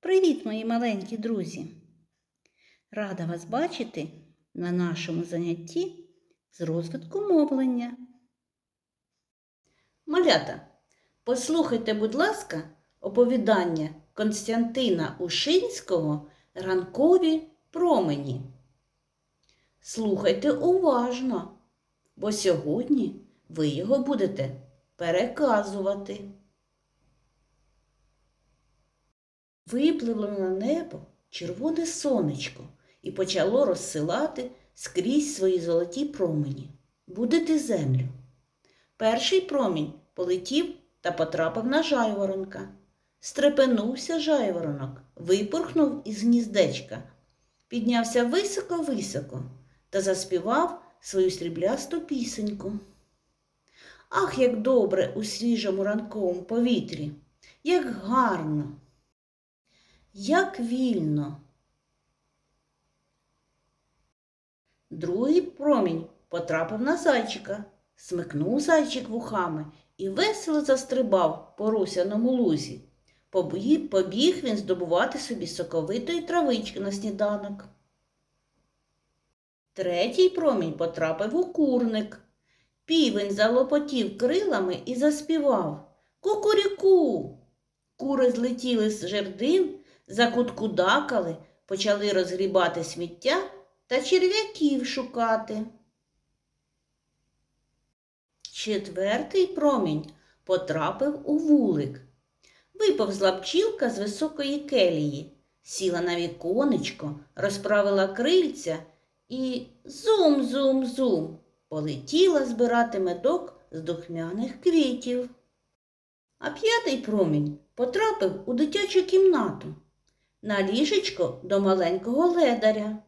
Привіт, мої маленькі друзі! Рада вас бачити на нашому занятті з розвитку мовлення. Малята, послухайте, будь ласка, оповідання Константина Ушинського Ранкові промені. Слухайте уважно, бо сьогодні ви його будете переказувати. Випливло на небо червоне сонечко і почало розсилати скрізь свої золоті промені, будити землю. Перший промінь полетів та потрапив на жайворонка. Стрепенувся жайворонок, випорхнув із гніздечка, піднявся високо-високо та заспівав свою сріблясту пісеньку. Ах, як добре у свіжому ранковому повітрі, як гарно! Як вільно. Другий промінь потрапив на зайчика, смикнув зайчик вухами і весело застрибав по русяному лузі. Побіг, він здобувати собі соковитої травички на сніданок. Третій промінь потрапив у курник. Півень залопотів крилами і заспівав Кукуріку. Кури злетіли з жердин, закуткудакали, почали розгрібати сміття та черв'яків шукати. Четвертий промінь потрапив у вулик. Виповзла пчілка з високої келії, сіла на віконечко, розправила крильця і зум-зум-зум полетіла збирати медок з духмяних квітів. А п'ятий промінь потрапив у дитячу кімнату на ліжечко до маленького ледаря.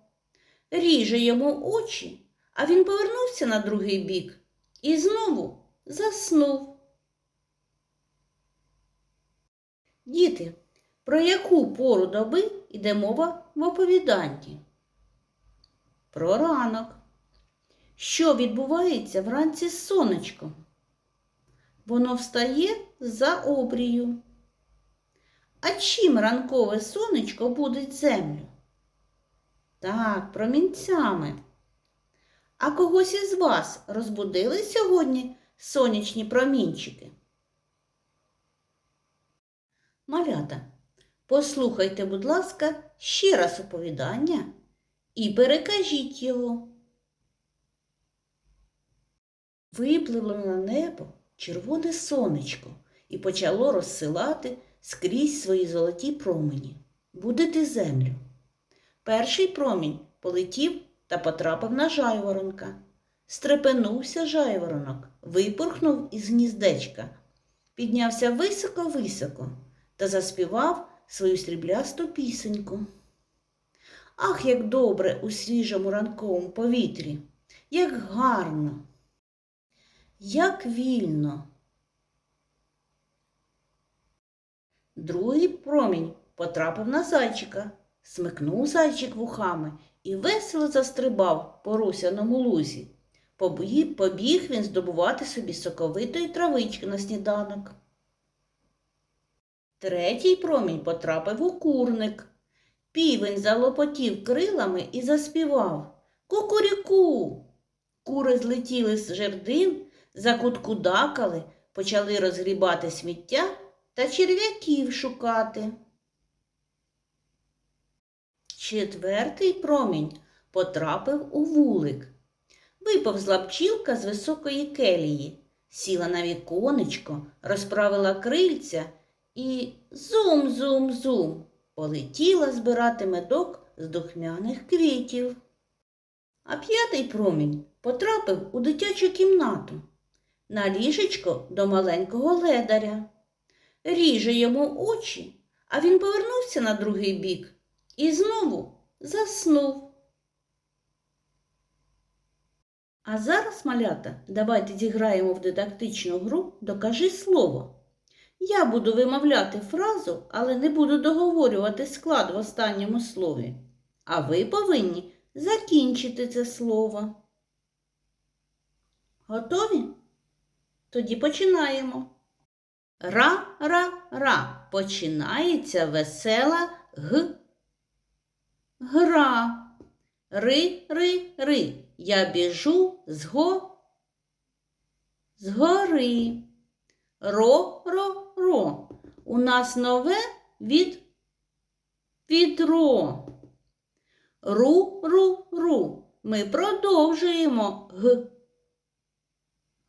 Ріже йому очі, а він повернувся на другий бік і знову заснув. Діти, про яку пору доби йде мова в оповіданні? Про ранок. Що відбувається вранці з сонечком? Воно встає за обрію. А чим ранкове сонечко будить землю? Так, промінцями. А когось із вас розбудили сьогодні сонячні промінчики? Малята, послухайте, будь ласка, ще раз оповідання і перекажіть його. Випливло на небо червоне сонечко і почало розсилати скрізь свої золоті промені, будити землю. Перший промінь полетів та потрапив на жайворонка. Стрепенувся жайворонок, випорхнув із гніздечка, піднявся високо-високо та заспівав свою сріблясту пісеньку. Ах, як добре у свіжому ранковому повітрі, як гарно, як вільно. Другий промінь потрапив на зайчика, смикнув зайчик вухами і весело застрибав по русяному лузі. Побіг, він здобувати собі соковитої травички на сніданок. Третій промінь потрапив у курник. Півень залопотів крилами і заспівав Кукуріку. Кури злетіли з жердин, закуткудакали, почали розгрібати сміття та черв'яків шукати. Четвертий промінь потрапив у вулик. Виповзла пчілка з високої келії, сіла на віконечко, розправила крильця і зум-зум-зум полетіла збирати медок з духмяних квітів. А п'ятий промінь потрапив у дитячу кімнату на ліжечко до маленького ледаря. Ріже йому очі, а він повернувся на другий бік і знову заснув. А зараз, малята, давайте зіграємо в дидактичну гру Докажи слово. Я буду вимовляти фразу, але не буду договорювати склад в останньому слові. А ви повинні закінчити це слово. Готові? Тоді починаємо. Ра-ра-ра починається весела г. Гра. Ри, ри, ри. Я біжу з го. З гори. Ро, ро, ро. У нас нове від відро. Ру, ру, ру. Ми продовжуємо г.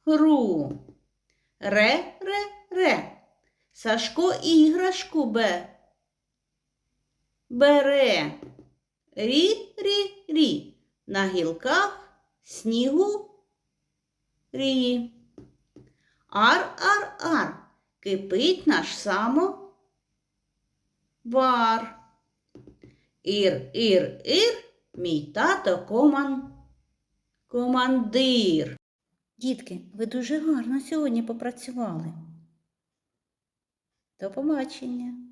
Гру. Ре, ре. Сашко іграшку бе. Бере. Рі, рі, рі. На гілках снігу рі. Ар, ар, ар. Кипить наш само бар. Ір, ір, ір, мій тато коман. Командир. Дітки, ви дуже гарно сьогодні попрацювали. До побачення.